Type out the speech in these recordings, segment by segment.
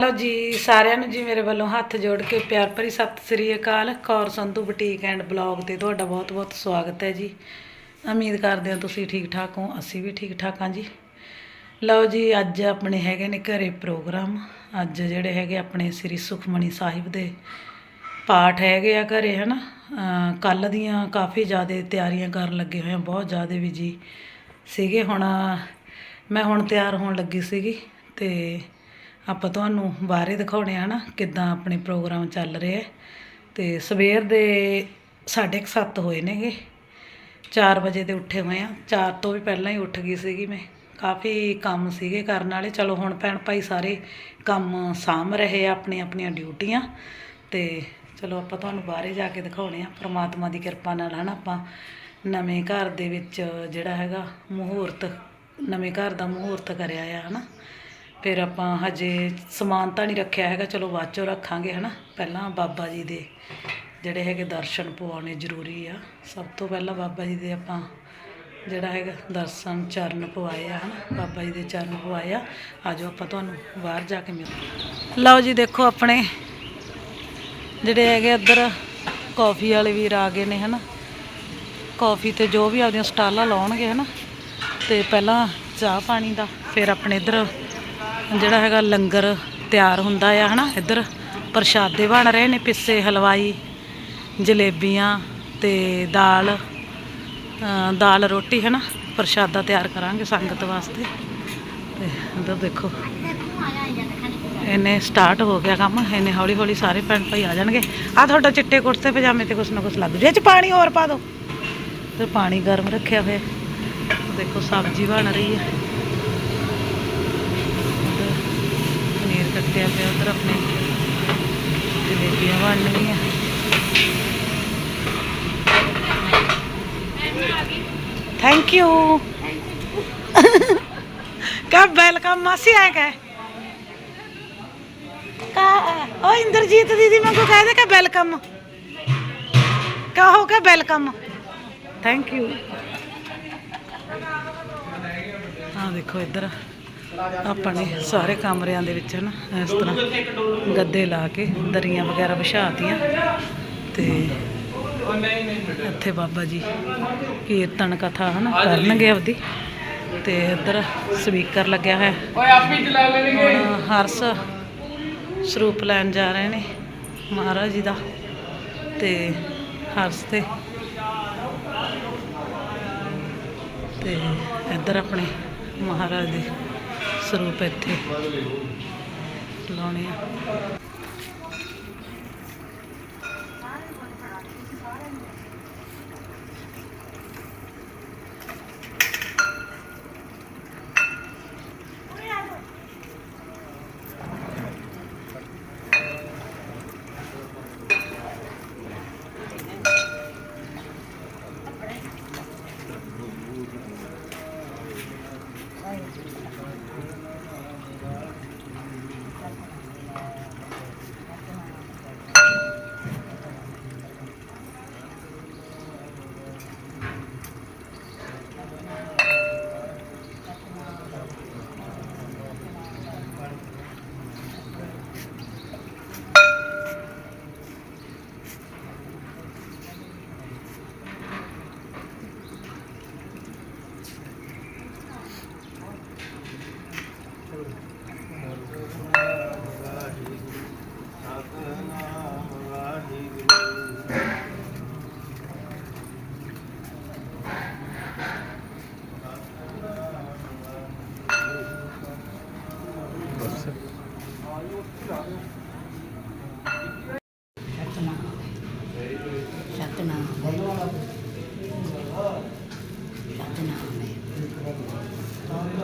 Hello ਜੀ, ਸਾਰਿਆਂ ਨੂੰ ਜੀ ਮੇਰੇ ਵੱਲੋਂ ਹੱਥ ਜੋੜ ਕੇ ਪਿਆਰ ਭਰੀ ਸਤਿ ਸ੍ਰੀ ਅਕਾਲ। Kaur Sandhu boutique and blog ਤੇ ਤੁਹਾਡਾ ਬਹੁਤ-ਬਹੁਤ ਸਵਾਗਤ ਹੈ ਜੀ। ਉਮੀਦ ਕਰਦੇ ਹਾਂ ਤੁਸੀਂ ਠੀਕ ਠਾਕ ਹੋ, ਅਸੀਂ ਵੀ ਠੀਕ ਠਾਕ ਹਾਂ ਜੀ। ਲਓ ਜੀ, ਅੱਜ ਆਪਣੇ ਹੈਗੇ ਨੇ ਘਰੇ ਪ੍ਰੋਗਰਾਮ। ਅੱਜ ਜਿਹੜੇ ਹੈਗੇ ਆਪਣੇ ਸ੍ਰੀ ਸੁਖਮਣੀ ਸਾਹਿਬ ਦੇ ਪਾਠ ਹੈਗੇ ਆ ਘਰੇ, ਹਨਾ? ਕੱਲ ਦੀਆਂ ਕਾਫੀ ਜ਼ਿਆਦਾ ਤਿਆਰੀਆਂ ਕਰਨ ਲੱਗੇ ਹੋਏ ਆ, ਬਹੁਤ ਜ਼ਿਆਦਾ ਵੀ ਜੀ ਸੀਗੇ। ਹੁਣ ਮੈਂ ਹੁਣ ਤਿਆਰ ਹੋਣ ਲੱਗੀ ਸੀਗੀ ਤੇ ਆਪਾਂ ਤੁਹਾਨੂੰ ਬਾਹਰੇ ਦਿਖਾਉਣੇ ਆ ਨਾ ਕਿੱਦਾਂ ਆਪਣੇ ਪ੍ਰੋਗਰਾਮ ਚੱਲ ਰਹੇ ਆ। ਤੇ ਸਵੇਰ ਦੇ 7:30 ਹੋਏ ਨੇਗੇ। 4 ਵਜੇ ਦੇ ਉੱਠੇ ਹੋਏ ਆ। 4 ਤੋਂ ਵੀ ਪਹਿਲਾਂ ਹੀ ਉੱਠ ਗਈ ਸੀਗੀ ਮੈਂ। ਕਾਫੀ ਕੰਮ ਸੀਗੇ ਕਰਨ ਵਾਲੇ। ਚਲੋ ਹੁਣ ਭੈਣ ਭਾਈ ਸਾਰੇ ਕੰਮ ਸਾਂਭ ਰਹੇ ਆ, ਆਪਣੀਆਂ ਆਪਣੀਆਂ ਡਿਊਟੀਆਂ। ਤੇ ਚਲੋ ਆਪਾਂ ਤੁਹਾਨੂੰ ਬਾਹਰੇ ਜਾ ਕੇ ਦਿਖਾਉਣੇ ਆ। ਪ੍ਰਮਾਤਮਾ ਦੀ ਕਿਰਪਾ ਨਾਲ ਹਨਾ ਆਪਾਂ ਨਵੇਂ ਘਰ ਦੇ ਵਿੱਚ ਜਿਹੜਾ ਹੈਗਾ ਮਹੂਰਤ, ਨਵੇਂ ਘਰ ਦਾ ਮਹੂਰਤ ਕਰਿਆ ਆ ਹਨਾ। ਫਿਰ ਆਪਾਂ ਹਜੇ ਸਮਾਨ ਤਾਂ ਨਹੀਂ ਰੱਖਿਆ ਹੈਗਾ, ਚਲੋ ਬਾਅਦ ਚੋਂ ਰੱਖਾਂਗੇ ਹਨਾ। ਪਹਿਲਾਂ ਬਾਬਾ ਜੀ ਦੇ ਜਿਹੜੇ ਹੈਗੇ ਦਰਸ਼ਨ ਪਵਾਉਣੇ ਜ਼ਰੂਰੀ ਆ। ਸਭ ਤੋਂ ਪਹਿਲਾਂ ਬਾਬਾ ਜੀ ਦੇ ਆਪਾਂ ਜਿਹੜਾ ਹੈਗਾ ਦਰਸ਼ਨ ਚਰਨ ਪਵਾਏ ਆ ਹਨਾ, ਬਾਬਾ ਜੀ ਦੇ ਚਰਨ ਪਵਾਏ ਆ। ਆਜੋ ਆਪਾਂ ਤੁਹਾਨੂੰ ਬਾਹਰ ਜਾ ਕੇ ਮਿਲ ਲਓ ਜੀ ਦੇਖੋ ਆਪਣੇ ਜਿਹੜੇ ਹੈਗੇ ਇੱਧਰ ਕਾਫੀ ਵਾਲੇ ਵੀਰ ਆ ਗਏ ਨੇ ਹਨਾ। ਕਾਫੀ ਤੇ ਜੋ ਵੀ ਆਪਦੀਆਂ ਸਟਾਲਾਂ ਲਾਉਣਗੇ ਹਨਾ, ਤੇ ਪਹਿਲਾਂ ਚਾਹ ਪਾਣੀ ਦਾ, ਫਿਰ ਆਪਣੇ ਇੱਧਰ ਜਿਹੜਾ ਹੈਗਾ ਲੰਗਰ ਤਿਆਰ ਹੁੰਦਾ ਆ ਹਨਾ? ਇੱਧਰ ਪ੍ਰਸ਼ਾਦੇ ਬਣ ਰਹੇ ਨੇ ਪਿੱਸੇ ਹਲਵਾਈ ਜਲੇਬੀਆਂ ਤੇ ਦਾਲ ਅ, ਦਾਲ ਰੋਟੀ ਹਨਾ? ਪ੍ਰਸ਼ਾਦਾ ਤਿਆਰ ਕਰਾਂਗੇ ਸੰਗਤ ਵਾਸਤੇ। ਤੇ ਇੱਧਰ ਦੇਖੋ ਇਹਨੇ ਸਟਾਰਟ ਹੋ ਗਿਆ ਕੰਮ ਇਹਨੇ ਹੌਲੀ ਹੌਲੀ ਸਾਰੇ ਭੈਣ ਭਾਈ ਆ ਜਾਣਗੇ। ਆ ਤੁਹਾਡਾ ਚਿੱਟੇ ਕੁੜਤੇ ਪਜਾਮੇ ਤੇ ਕੁਛ ਨਾ ਕੁਛ ਲੱਗ ਜੇ ਚ ਪਾਣੀ ਹੋਰ ਪਾ ਦਿਓ। ਤੇ ਪਾਣੀ ਗਰਮ ਰੱਖਿਆ ਹੋਇਆ। ਦੇਖੋ ਸਬਜ਼ੀ ਬਣ ਰਹੀ ਹੈ। ਪਨੀਰ ਕੱਟਿਆ ਪਿਆ ਉਧਰ ਆਪਣੇ ਜਲੇਬੀਆਂ ਬਣ ਰਹੀਆਂ ਥੈਂਕ ਯੂ ਕਾ ਵੈਲਕਮ ਮਾਸੀ ਆਇਆ ਕਾ ਕਾ ਓ ਇੰਦਰਜੀਤ ਦੀਦੀ ਮੈਨੂੰ ਕਹਿ ਦੇ ਕਿ ਵੈਲਕਮ ਕਹੋ ਕਿ ਵੈਲਕਮ ਥੈਂਕ ਯੂ ਆ ਦੇਖੋ ਆਪਣੇ ਸਾਰੇ ਕਮਰਿਆਂ ਦੇ ਵਿੱਚ ਨਾ ਇਸ ਤਰ੍ਹਾਂ ਗੱਦੇ ਲਾ ਕੇ ਦਰੀਆਂ ਵਗੈਰਾ ਵਿਛਾਤੀਆਂ ਤੇ ਇੱਥੇ ਬਾਬਾ ਜੀ ਕੀਰਤਨ ਕਥਾ ਹਨਾ ਕਰਨਗੇ ਆਪਦੀ ਤੇ ਇੱਧਰ ਸਪੀਕਰ ਲੱਗਿਆ ਹੋਇਆ। ਓਏ ਆਪੀ ਚਲਾ ਲੈਣਗੇ। ਹਰਸ ਸਰੂਪ ਲੈਣ ਜਾ ਰਹੇ ਨੇ ਮਹਾਰਾਜ ਜੀ ਦਾ ਤੇ ਹਰਸ ਤੇ ਤੇ ਇੱਧਰ ਆਪਣੇ ਮਹਾਰਾਜ ਦੇ ਸਰੂਪ ਇੱਥੇ। ਲਾਉਣੇ ਆ ਸਤਨਾਮ ਸਤਨਾਮ ਸਤਨਾਮ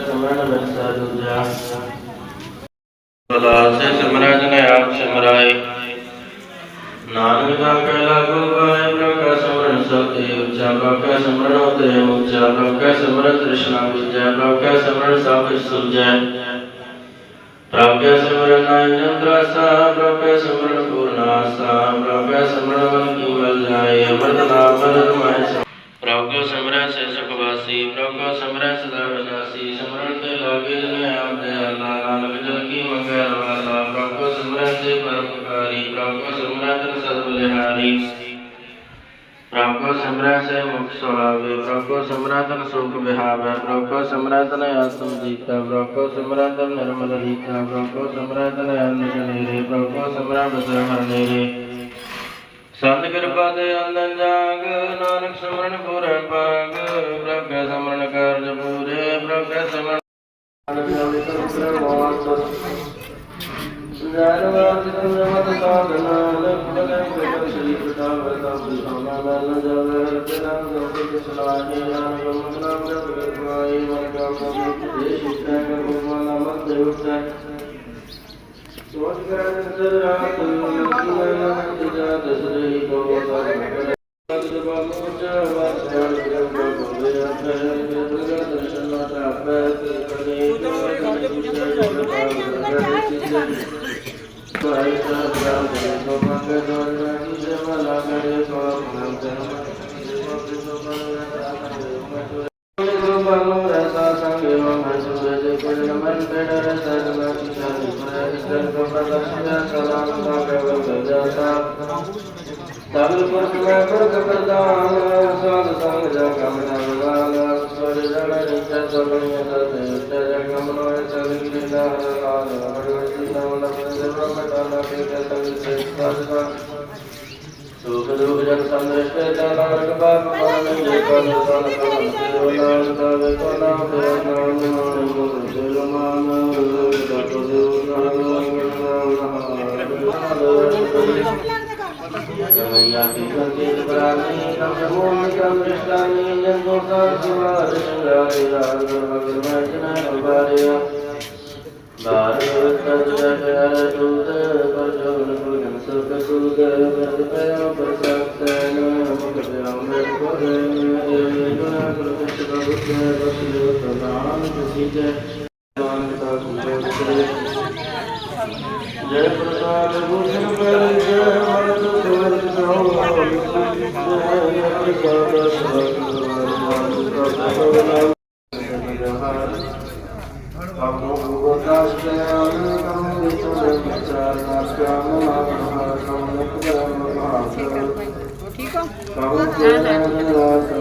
ਸਮਰਨ ਰਸਾ ਦੂਜਾ ਬਲਾ ਸੇ ਸਿਮਰੈ ਜਨ ਆਪ ਸਿਮਰਾਏ ਨਾਨਕ ਦਾ ਕਹਿ ਲਾਗੂ ਪਾਏ ਪ੍ਰਭ ਕਾ ਸਿਮਰਨ ਸਭ ਤੇ ਉੱਚਾ ਪ੍ਰਭ ਕਾ ਸਿਮਰਨ ਉਤੇ ਉੱਚਾ ਪ੍ਰਭ ਕਾ ਸਿਮਰਨ, ਤ੍ਰਿਸ਼ਨਾ ਵਿਜੈ ਪ੍ਰਭ ਕਾ ਸਿਮਰਨ, ਸਭ ਕੁਛ ਸੁਝੈ। ਪ੍ਰਭ ਕਾ ਸਿਮਰਨ ਨਾਇਨੰਦਰਾ ਸਾ ਪ੍ਰਭ ਕਾ ਸਿਮਰਨ ਪੂਰਨਾਸਾ ਪ੍ਰਭ ਕਾ ਸਿਮਰਨ, ਮਨ ਕੀ ਮਲ ਜਾਏ ਅਮਰਤ ਨਾਮ ਮਨ ਮਾਇ ਪ੍ਰਭ ਕੋ ਸਿਮਰੈ ਸੇ ਸੁਖ ਵਾਸੀ, ਪ੍ਰਭ ਕੋ ਸਿਮਰੈ ਸਦਾ ਵਿਨਾਸੀ, ਸਿਮਰਨ ਤੇ ਲਾਗੇ ਜਨ ਆਪ ਦੇ ਅੱਲਾ ਨਾਨਕ ਜਨ ਕੀ ਮੰਗੈ ਵਾਲਾ ਪ੍ਰਭ ਕੋ ਸਿਮਰੈ ਤੇ ਪਰਮਕਾਰੀ ਪ੍ਰਭ ਕੋ ਸਿਮਰੈ ਤਨ ਸਦ ਬਲਿਹਾਰੀ। ਪ੍ਰਭ ਕੋ ਸਿਮਰੈ ਸੇ ਮੁਖ ਸੁਹਾਵੇ ਪ੍ਰਭ ਕੋ ਸੁਖ ਵਿਹਾਵੇ ਪ੍ਰਭ ਕੋ ਸਿਮਰੈ ਤਨ ਆਤਮ ਜੀਤਾ ਪ੍ਰਭ ਕੋ ਨਿਰਮਲ ਰੀਤਾ ਪ੍ਰਭ ਕੋ ਸਿਮਰੈ ਜਨੇਰੇ ਪ੍ਰਭ ਸਿਮਰੈ ਬਸਰ ਹਰਨੇਰੇ ਸੰਤ ਕਿਰਪਾ ਦੇ ਅੰਦਨ ਜਾਗ ਨਾਨਕ ਸਿਮਰਨ ਪੂਰੇ ਪਾਗ ਪ੍ਰਭ ਸਿਮਰਨ ਕਾਰਜ ਪੂਰੇ ਪ੍ਰਭ ਕੈ ਸਿਮਰਨ ਜਨਵਾਦ ਜਨਮਤ ਸਾਧਨਾ ਲਖਨ ਕੇਵਲ ਸ੍ਰੀ ਪ੍ਰਤਾਪ ਪ੍ਰਤਾਪ ਸੋਨਾ ਮਨ ਜਵੇ ਰਤਨਾ ਗੋਪੀ ਕ੍ਰਿਸ਼ਨਾਹੀ ਨਾਮ ਗਮ ਨਾਮ ਜਪ ਕਰਵਾਈ ਮਨ ਕਾ ਮਨ ਦੇ ਸ਼ਿਕਾ ਕਰ ਗੁਰਮਨਾ ਮਨ ਦੇ ਉਸੈ ਸੋਚ ਕਰ ਨਜ਼ਰ ਰਾਤ ਮਨ ਕੀ ਜਾ ਦਸਰੇ ਕੋ ਸਰ ਸਤਿ ਬਾਮੁਚਾ ਵਾਸਣ ਗੰਗਾ ਗੋਵੇ ਅਥਰ ਦੁਰਗਾ ਦਰਸ਼ਨ ਮਾਤਾ ਆਪੈ ਤੇ ਕਨੇ ਤੇ ਕੁਸ਼ੇ ਜਗਤਾਂ ਗੰਗਾ ਭਾਈ ਸਾਹਿਬ ਰਾਮ ਜੀ ਕੋ ਮੰਗੇ ਦੋਰਨਾ ਕੀ ਸੇਵਾ ਲਾਗੜੇ ਸੋ ਮਨ ਪ੍ਰਦਰਸ਼ਨ ਸਲਾਮ ਦਾ ਕੇਵਲ ਗਜਾਤਾ ਸਗਲ ਪੁਰਖ ਮੈਂ ਪੁਰਖ ਪ੍ਰਦਾਨ ਸਾਧ ਸੰਗ ਜਾ ਕਮ ਨਵਾਨ ਸਵਰ ਜਨ ਰਿਚਾ ਸੋਣਿਆ ਸਤੇ ਤੇ ਕਮ ਨੋਇ ਚਲ ਗਿਰੇ ਨਾ ਲਾਲ ਬੜਵਤੀ ਨਾਮ ਲਪਨ ਬ੍ਰਹਮ ਦਾਨਾ ਕੇ ਸੰਗ ਸੇ ਸਾਧਾ ਸੁਖ ਦੁਖ ਜਨ ਸੰਦ੍ਰਿਸ਼ਟ ਨਾਨਕ ਬਾਪ ਮਨ ਜੇ ਕਲ ਸਨ ਕਲ ਸੇਵ ਨਾਮ ਕਵੇ ਕੋ ਨਾਮ ਤੇ ਨਾਮ ਨਾਮ ਗੁਰ ਦੇ ਮਾਨ ਰੂਪ ਦਤ ਦੇਵ ਨਾਮ ਕਮਈਆ ਕੀ ਸੰਕੇਤ ਪ੍ਰਾਨੀ ਨਮ ਸਮੂਹ ਕਮ ਰਿਸ਼ਤਾਨੀ ਜਨ ਦੋਸਾ ਸਿਵਾਰ ਸ਼ਿੰਗਾਰੇ ਰਾਗ ਭਗਵਨ ਵਚਨ ਨਿਵਾਰਿਆ ਬਾਰ ਤਜ ਜਗਰ ਦੂਤ ਪਰ ਜੋਨ ਭਗਨ ਸਭ ਸੁਖ ਬਰਦ ਪਿਆ ਪ੍ਰਸਾਦ ਸੈਨ ਮੁਖ ਪਿਆ ਮੈਂ ਕੋਰੇ ਏ ਗੁਨਾ ਗੁਰ ਕਿਛ ਬੁੱਧ ਬਸਿਓ ਸਦਾਨ ਤੁਸੀ ਜੈ ਨਾਨਕ ਦਾ ਸੁਖ ਕਰੇ ਜੈ ਪ੍ਰਸਾਦ ਭੂਸ਼ਣ ਪਰ ਜੈ ਮਨ ਸੁਰ ਸੋ ਆਪੋ ਗੁਰਦਾਸ ਤੇ ਆਨ ਕਮ ਵਿਚੋਂ ਵਿਚਾਰ ਨਾ ਕਾਮ ਨਾ ਕਮ ਮੁਖ ਕਰਮ ਮਹਾਸ ਠੀਕ ਹੋ ਕਮ ਤੇ ਜਨ ਰਾਸ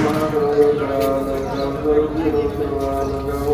ਮਨ ਕਰੋ ਕਾਲ ਕਮ ਕਰੋ ਜੀ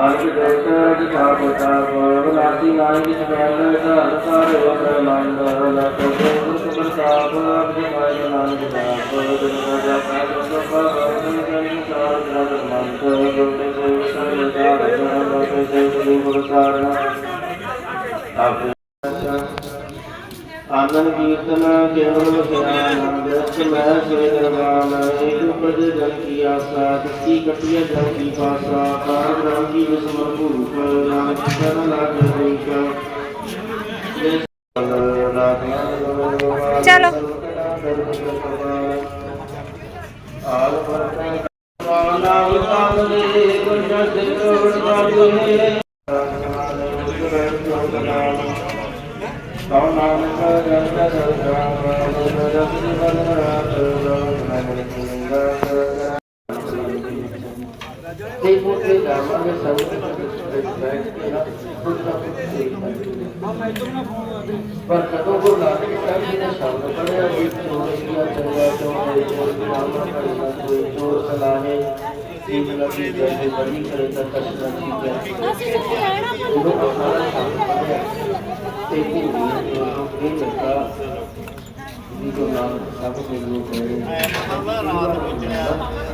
ਅਰਜ ਦੇਵਤ ਅਜ ਥਾਪ ਤਾਪ ਬਨਾਸੀ ਨਾਈ ਕਿਛ ਮੈਲ ਧਰ ਧਰ ਵਕਰ ਮੰਦ ਲਖ ਗੁਰ ਪ੍ਰਤਾਪ ਅਬਿ ਮਾਇ ਨਾਨਕ ਦਾਪ ਦਿਨ ਰਾਜਾ ਪਾਸ ਸਭ ਵਰਤਨ ਜਨ ਸਾਰ ਜਨ ਮੰਤ ਗੁਰਤੇ ਸੇ ਸਰਬ ਦਾਰ ਜਨ ਲੋਕੇ ਸੇ ਗੁਰੂ ਸਾਰਣਾ ਆਨੰਦ ਕੀਰਤਨ ਕੇਵਲ ਗਿਆਨ ਦਰਸ ਮੈਂ ਸੇ ਦਰਬਾਨ ਏਕ ਉਪਜ ਜਨ ਕੀ ਆਸਾ ਦਿੱਤੀ ਕਟਿਆ ਜਨ ਕੀ ਪਾਸਾ ਕਾਰ ਬ੍ਰਹਮ ਕੀ ਵਿਸਮਰ ਭੂਪ ਨਾਨਕ ਚਰਨ ਲਾਗੇ ਰੂਪ। ਚਲੋ। ਆਲ ਪਰ ਨਾਮ ਨਾਮ ਦੇ ਗੁਣ ਦੇ ਗੁਣ ਵਾਲੇ ਕਉ ਪਰ ਜਦੋਂ ਗੁਰੂ ਨਾਨਕ ਸਾਹਿਬ ਜੀ ਨੇ ਸ਼ਬਦ ਪੜਿਆ ਵੀ ਚੋਰ ਕੀਆ ਚੰਗਾ ਚੋਰ ਚੋਰ ਨਾਮ ਕਰਨਾ ਕੋਈ ਚੋਰ ਸਲਾਹੇ ਜੀਵ ਲਗੀ ਜੈਸੇ ਬੜੀ ਕਰੇ ਤਾਂ ਕਸ਼ਨਾ ਚੀਜ਼ ਉਦੋਂ ਆਪਣਾ ਸ਼ਬਦ ਪੜਿਆ ਤੇ ਭੂਮੀ ਨੂੰ ਇਹ ਲੱਗਾ ਵੀ ਗੁਰੂ ਨਾਨਕ ਸਾਹਿਬ ਦੇ ਲੋਕ ਨੇ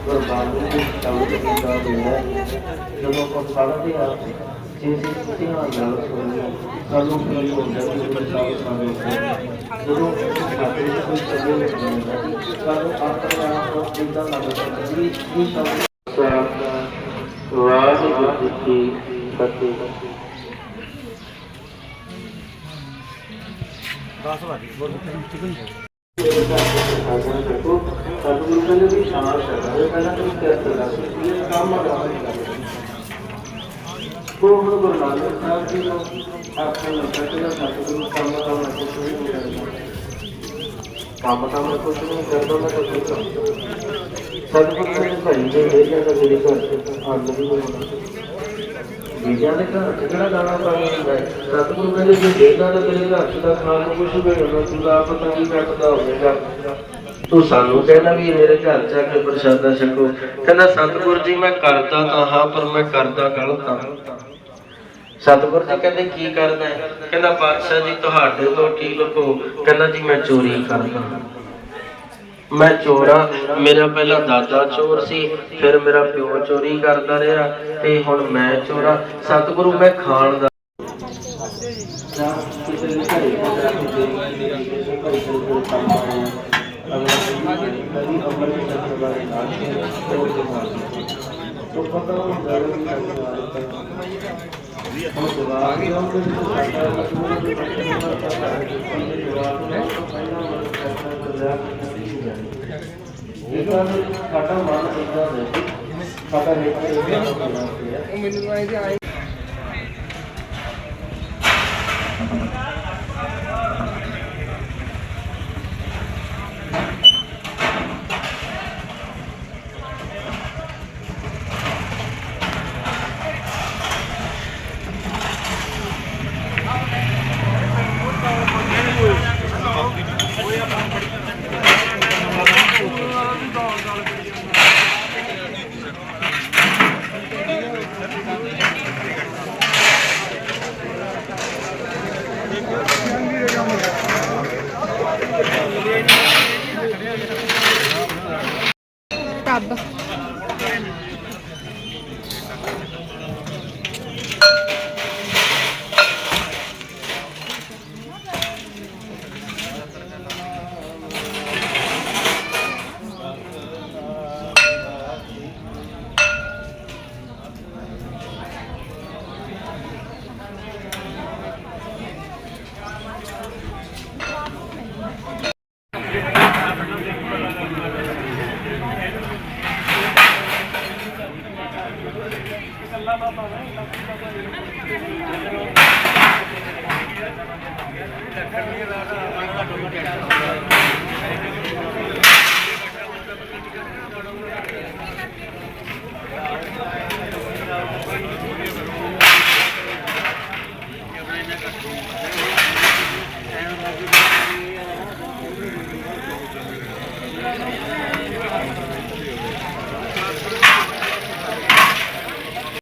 ਗੁਰਬਾਣੀ ਦੇ ਸ਼ਬਦ ਕੀਤਾ ਹੋਇਆ ਹੈ ਜਦੋਂ ਆਪਾਂ ਪੜ੍ਹਦੇ ਆ ਜੇ ਅਸੀਂ ਨਾਲ ਸੁਣੀਏ ਸਾਨੂੰ ਕੀ ਹੁੰਦਾ ਕਿ ਗੁਰੂ ਸਾਹਿਬ ਜਦੋਂ ਸਾਡੇ ਕੋਈ ਚੱਲੇ ਹੁੰਦਾ ਸਾਨੂੰ ਆਪਣੇ ਆਪ ਇਦਾਂ ਲੱਗਦਾ ਕਿ ਇਹ ਸ਼ਬਦ ਵਾਹਿਗੁਰੂ ਜੀ ਕੀ ਫਤਿਹ ਸਤਿਗੁਰੂ ਕਹਿੰਦੇ ਵੀ ਸ਼ਾਂਤ ਹੈ ਪਹਿਲਾਂ ਤੁਸੀਂ ਕਿਰਤ ਲੱਗ ਇਹ ਦੇ ਘਰ ਚ ਕਿਹੜਾ ਦਾਣਾ ਪਾਣੀ ਹੁੰਦਾ ਹੈ? ਸਤਿਗੁਰੂ ਕਹਿੰਦੇ ਜੇ ਦੇਗਾ ਤਾਂ ਤੇਰੇ ਘਰ ਚ ਤਾਂ ਖਾਣ ਨੂੰ ਕੁਝ ਵੀ ਹੋਣਾ ਤੂੰ ਤਾਂ ਆਪ ਤਾਂ ਕੀ ਕੱਟਦਾ ਹੋਵੇਗਾ। ਤੂੰ ਸਾਨੂੰ ਕਹਿੰਦਾ ਵੀ ਮੇਰੇ ਘਰ ਚ ਆ ਕੇ ਪ੍ਰਸ਼ਾਦਾ ਛਕੋ। ਕਹਿੰਦਾ, ਸਤਿਗੁਰੂ ਜੀ, ਮੈਂ ਕਰਦਾ ਤਾਂ ਹਾਂ, ਪਰ ਮੈਂ ਕਰਦਾ ਗਲਤ ਹਾਂ। ਸਤਿਗੁਰੂ ਜੀ ਕਹਿੰਦੇ, ਕੀ ਕਰਦਾ ਹੈ? ਕਹਿੰਦਾ, ਪਾਤਸ਼ਾਹ ਜੀ, ਤੁਹਾਡੇ ਤੋਂ ਕੀ ਲੁਕੋ? ਕਹਿੰਦਾ, ਜੀ, ਮੈਂ ਚੋਰੀ ਕਰਦਾ ਹਾਂ। ਮੈਂ ਚੋਰਾ ਮੇਰਾ ਪਹਿਲਾਂ ਦਾਦਾ ਚੋਰ ਸੀ, ਫਿਰ ਮੇਰਾ ਪਿਓ ਚੋਰੀ ਕਰਦਾ ਰਿਹਾ ਤੇ ਹੁਣ ਮੈਂ ਚੋਰਾ ਸਤਿਗੁਰੂ, ਮੈਂ ਖਾਣ ਦਾ ਤੋਂ ਪਤਾ ਹੁੰਦਾ ਕਿ ਸਾਨੂੰ ਹੁਣ ਜਵਾਬ ਇਹ ਸਾਡਾ ਮਨ ਇਦਾਂ ਹੈ ਸਾਡਾ ਨੇਚਰ ਇਦਾਂ ਹੈ ਟੱਬ